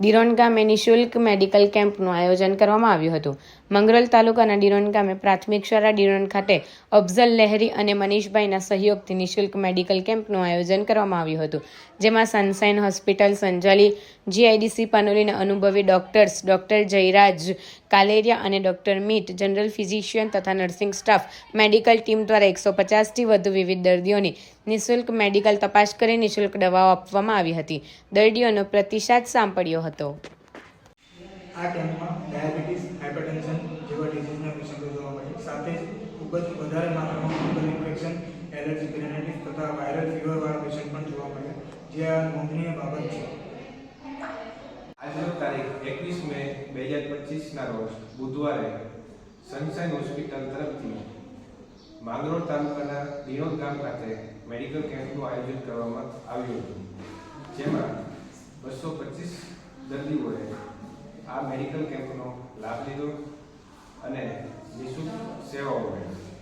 ડિરોન ગામે નિઃશુલ્ક મેડિકલ કેમ્પનું આયોજન કરવામાં આવ્યું હતું. મંગરોલ તાલુકાના ડિરોન ગામે પ્રાથમિક શાળા ડિરોન ખાતે અફઝલ લહેરી અને મનીષભાઈના સહયોગથી નિઃશુલ્ક મેડિકલ કેમ્પનું આયોજન કરવામાં આવ્યું હતું, જેમાં સનસાઇન હોસ્પિટલ સંજાલી, જીઆઈડીસી, પાનોલીના અનુભવી ડોક્ટર્સ, ડોક્ટર જયરાજ કાલેરિયા અને ડોક્ટર મીટ જનરલ ફિઝિશિયન તથા નર્સિંગ સ્ટાફ મેડિકલ ટીમ દ્વારા એકસો પચાસથી વધુ વિવિધ દર્દીઓની નિઃશુલ્ક મેડિકલ તપાસ કરી નિઃશુલ્ક દવાઓ આપવામાં આવી હતી. દર્દીઓનો પ્રતિસાદ સાંપડ્યો હતો. આ કેમ્પમાં ડાયાબિટીસ હાઇપરટેન્શન જેવા ડિઝીઝના પેશન્ટો જોવા મળે સાથે જ ખૂબ જ વધારે માત્રામાં ફંગલ ઇન્ફેક્શન એલર્જી ગ્રેનાઇટિસ તથા વાયરલ ફીવરવાળા પેશન્ટ પણ જોવા મળે જે આ નોંધનીય બાબત છે. આજનો તારીખ એકવીસ મે બે હજાર પચીસના રોજ બુધવારે સનશાઇન હોસ્પિટલ તરફથી માંગરોળ તાલુકાના દિનોદ ગામ ખાતે મેડિકલ કેમ્પનું આયોજન કરવામાં આવ્યું હતું, જેમાં બસો પચીસ દર્દીઓએ આ મેડિકલ કેમ્પનો લાભ લીધો અને નિઃશુલ્ક સેવાઓ મળી